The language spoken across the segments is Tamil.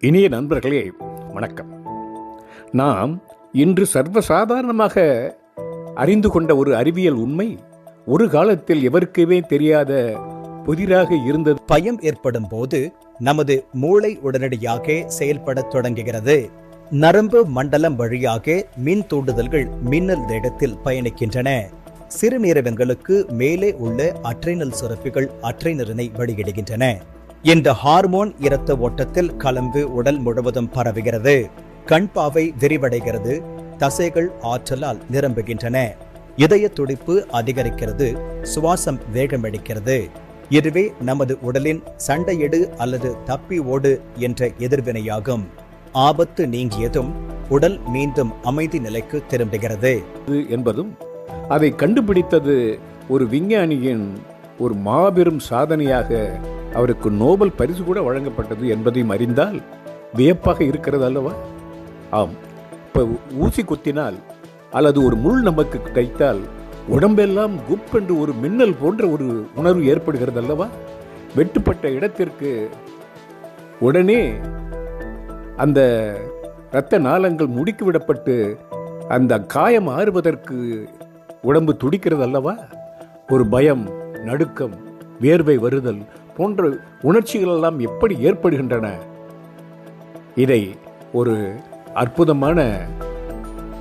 இனிய நண்பர்களே வணக்கம். நாம் இன்று சர்வசாதாரணமாக அறிந்து கொண்ட ஒரு அறிவியல் உண்மை ஒரு காலத்தில் எவருக்குமே தெரியாத புதிராக இருந்தது. பயம் ஏற்படும் போது நமது மூளை உடனடியாக செயல்படத் தொடங்குகிறது. நரம்பு மண்டலம் வழியாக மின் தூண்டுதல்கள் மின்னல் இடத்தில் பயணிக்கின்றன. சிறுநீரகங்களுக்கு மேலே உள்ள அட்ரைனல் சுரப்பிகள் அட்ரைனரினை வெளியிடுகின்றன. இந்த ஹார்மோன் இரத்த ஓட்டத்தில் கலந்து உடல் முழுவதும் பரவுகிறது. கண் பாவை விரிவடைகிறது. தசைகள் ஆற்றலால் நிரம்புகின்றன. இதய துடிப்பு அதிகரிக்கிறது. சுவாசம் வேகமடிக்கிறது இதுவே நமது உடலின் சண்டையிடு அல்லது தப்பி ஓடு என்ற எதிர்வினையாகும். ஆபத்து நீங்கியதும் உடல் மீண்டும் அமைதி நிலைக்கு திரும்புகிறது. என்பதும் அதை கண்டுபிடித்தது ஒரு விஞ்ஞானியின் ஒரு மாபெரும் சாதனையாக அவருக்கு நோபல் பரிசு கூட வழங்கப்பட்டது என்பதையும் அறிந்தால் வியப்பாக இருக்கிறது அல்லவா? ஆம். இப்போ ஊசி குத்தினால் அல்லது ஒரு முள் நமக்கு தைத்தால் உடம்பெல்லாம் குப் என்று ஒரு மின்னல் போன்ற ஒரு உணர்வு ஏற்படுகிறது அல்லவா? வெட்டுப்பட்ட இடத்திற்கு உடனே அந்த இரத்த நாளங்கள் முடுக்கி விடப்பட்டு அந்த காயம் ஆறுவதற்கு உடம்பு துடிக்கிறது அல்லவா? ஒரு பயம் நடுக்கம் வேர்வை வருதல் போன்ற உணர்ச்சிகள் எல்லாம் எப்படி ஏற்படுகின்றன? இதை ஒரு அற்புதமான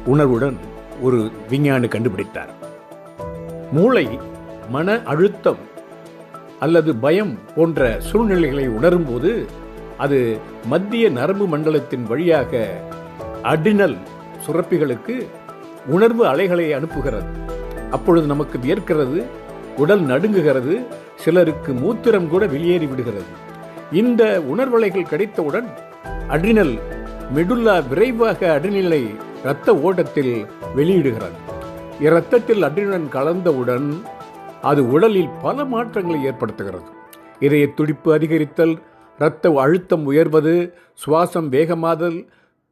உணர்வுடன் ஒரு விஞ்ஞானி கண்டுபிடித்தார். மூளை மன அழுத்தம் அல்லது பயம் போன்ற சூழ்நிலைகளை உணரும்போது அது மத்திய நரம்பு மண்டலத்தின் வழியாக அடினல் சுரப்பிகளுக்கு உணர்வு அலைகளை அனுப்புகிறது. அப்பொழுது நமக்கு வியர்க்கிறது உடல் நடுங்குகிறது சிலருக்கு மூத்திரம் கூட வெளியேறி விடுகிறது. இந்த உணர்வலைகள் கிடைத்தவுடன் அட்ரினல் மெடுல்லா விரைவாக அட்ரினலை இரத்த ஓட்டத்தில் வெளியிடுகிறது இரத்தத்தில் அட்ரினல் கலந்தவுடன் அது உடலில் பல மாற்றங்களை ஏற்படுத்துகிறது. இதய துடிப்பு அதிகரித்தல் இரத்த அழுத்தம் உயர்வது சுவாசம் வேகமாதல்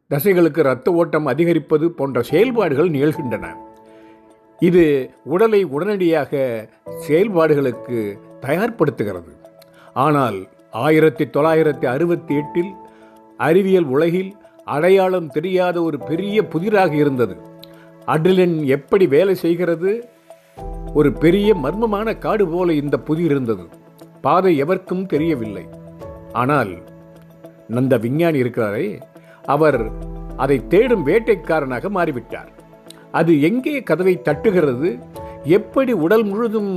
தசைகளுக்கு இரத்த ஓட்டம் அதிகரிப்பது போன்ற செயல்பாடுகள் நிகழ்கின்றன. இது உடலை உடனடியாக செயல்பாடுகளுக்கு தயார்படுத்துகிறது. ஆனால் ஆயிரத்தி தொள்ளாயிரத்தி அறுபத்தி எட்டில் அறிவியல் உலகில் அடையாளம் தெரியாத ஒரு பெரிய புதிராக இருந்தது. அட்ரிலின் எப்படி வேலை செய்கிறது? ஒரு பெரிய மர்மமான காடு போல இந்த புதிர் இருந்தது. பாதை எவருக்கும் தெரியவில்லை. ஆனால் அந்த விஞ்ஞானி இருக்கிறாரே அவர் அதை தேடும் வேட்டைக்காரனாக மாறிவிட்டார். அது எங்கே கதவை தட்டுகிறது? எப்படி உடல் முழுதும்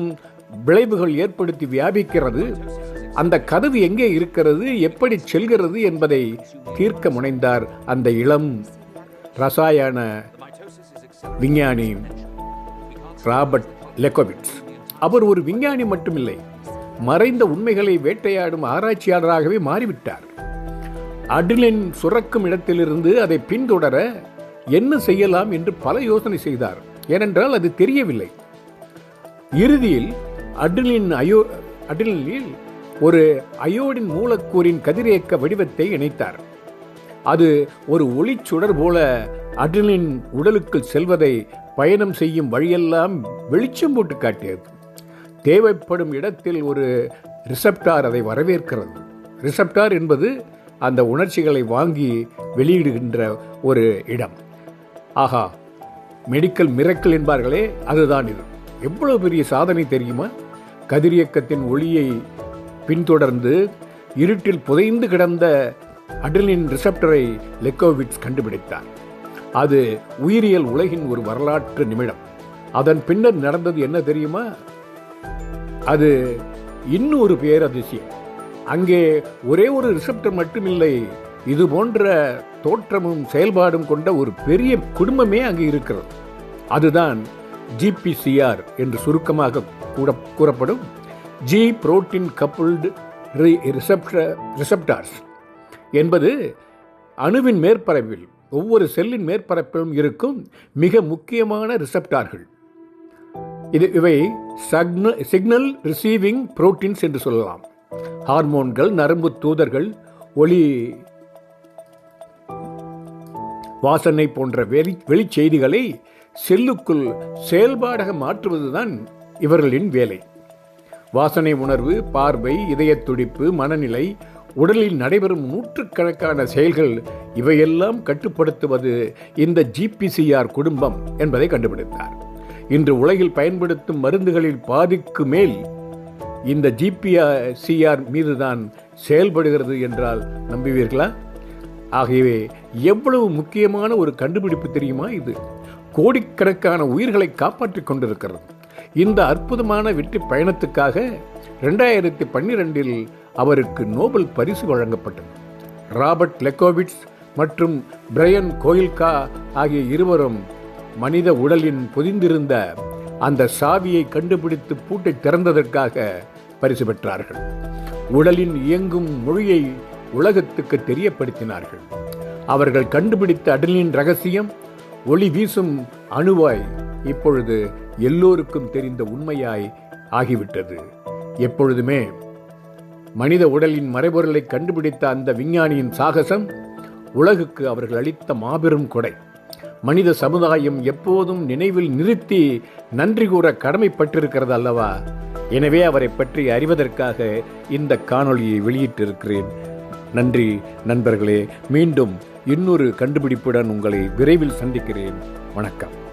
விளைவுகள் ஏற்படுத்தி வியாபிக்கிறது. அந்த கதவு எங்கே இருக்கிறது எப்படி செல்கிறது என்பதை தீர்க்க முனைந்தார் அந்த இளம் ரசாயன விஞ்ஞானி ராபர்ட் லெக்கோவிட்ஸ் அவர் ஒரு விஞ்ஞானி மட்டுமில்லை மறைந்த உண்மைகளை வேட்டையாடும் ஆராய்ச்சியாளராகவே மாறிவிட்டார். அடிலின் சுரக்கும் இடத்திலிருந்து அதை பின்தொடர என்ன செய்யலாம் என்று பல யோசனை செய்தார். ஏனென்றால் அது தெரியவில்லை. இறுதியில் அட்ரிலின் அயோ அட்ரிலினில் ஒரு அயோடின் மூலக்கூறின் கதிரியக்க வடிவத்தை இணைத்தார். அது ஒரு ஒளிச்சுடர் போல அட்ரிலின் உடலுக்குள் செல்வதை பயணம் செய்யும் வழியெல்லாம் வெளிச்சம் போட்டு காட்டியது. தேவைப்படும் இடத்தில் ஒரு ரிசப்டார் அதை வரவேற்கிறது. ரிசப்டார் என்பது அந்த உணர்ச்சிகளை வாங்கி வெளியிடுகின்ற ஒரு இடம். ஆஹா மெடிக்கல் மிரக்கல் என்பார்களே அதுதான் இது. எவ்வளவு பெரிய சாதனை தெரியுமா? கதிரியக்கத்தின் ஒளியை பின்தொடர்ந்து இருட்டில் புதைந்து கிடந்த அட்ரலின் ரிசப்டரை லெக்கோவிட்ஸ் கண்டுபிடித்தார். அது உயிரியல் உலகின் ஒரு வரலாற்று நிமிடம். அதன் பின்னர் நடந்தது என்ன தெரியுமா? அது இன்னும் ஒரு பேரதிசயம். அங்கே ஒரே ஒரு ரிசப்டர் மட்டுமில்லை இது போன்ற தோற்றமும் செயல்பாடும் கொண்ட ஒரு பெரிய குடும்பமே அங்கு இருக்கிறது. அதுதான் ஜிபிசிஆர் என்று சுருக்கமாக கூட கூறப்படும் ஜி புரோட்டீன் கப்புள்டு ரிசப்டார்ஸ் என்பது அணுவின் மேற்பரப்பில் ஒவ்வொரு செல்லின் மேற்பரப்பிலும் இருக்கும் மிக முக்கியமான ரிசப்டார்கள் இது இவை சிக்னல் ரிசீவிங் புரோட்டீன்ஸ் என்று சொல்லலாம். ஹார்மோன்கள் நரம்பு தூதர்கள் ஒளி வாசனை போன்ற வெளி வெளிச்செய்திகளை செல்லுக்குள் செயல்பாடாக மாற்றுவதுதான் இவர்களின் வேலை. வாசனை உணர்வு பார்வை இதயத் துடிப்பு மனநிலை உடலில் நடைபெறும் நூற்றுக்கணக்கான செயல்கள் இவையெல்லாம் கட்டுப்படுத்துவது இந்த ஜிபிசிஆர் குடும்பம் என்பதை கண்டுபிடித்தார். இன்று உலகில் பயன்படுத்தும் மருந்துகளில் பாதிக்கு மேல் இந்த ஜிபிசிஆர் மீதுதான் செயல்படுகிறது என்றால் நம்புவீர்களா? ஆகவே எவ்வளவு முக்கியமான ஒரு கண்டுபிடிப்பு தெரியுமா இது? கோடிக்கணக்கான உயிர்களை காப்பாற்றிக் கொண்டிருக்கிறது. இந்த அற்புதமான வெற்றி பயணத்துக்காக ரெண்டாயிரத்தி பன்னிரெண்டில் அவருக்கு நோபல் பரிசு வழங்கப்பட்டது. ராபர்ட் லெக்கோவிட்ஸ் மற்றும் பிரையன் கோயில்கா ஆகிய இருவரும் மனித உடலின் பொதிந்திருந்த அந்த சாவியை கண்டுபிடித்து பூட்டை திறந்ததற்காக பரிசு பெற்றார்கள். உடலின் இயங்கும் மொழியை உலகத்துக்கு தெரியப்படுத்தினார்கள். அவர்கள் கண்டுபிடித்த அடலின் ரகசியம் ஒளி வீசும் அணுவாய் இப்பொழுது எல்லோருக்கும் தெரிந்த உண்மையாய் ஆகிவிட்டது. எப்பொழுதுமே மனித உடலின் மறைபொருளை கண்டுபிடித்த அந்த விஞ்ஞானியின் சாகசம் உலகுக்கு அவர்கள் அளித்த மாபெரும் கொடை. மனித சமுதாயம் எப்போதும் நினைவில் நிறுத்தி நன்றி கூற கடமைப்பட்டிருக்கிறது அல்லவா? எனவே அவரை பற்றி அறிவதற்காக இந்த காணொளியை வெளியிட்டிருக்கிறேன். நன்றி நண்பர்களே. மீண்டும் இன்னொரு கண்டுபிடிப்புடன் உங்களை விரைவில் சந்திக்கிறேன். வணக்கம்.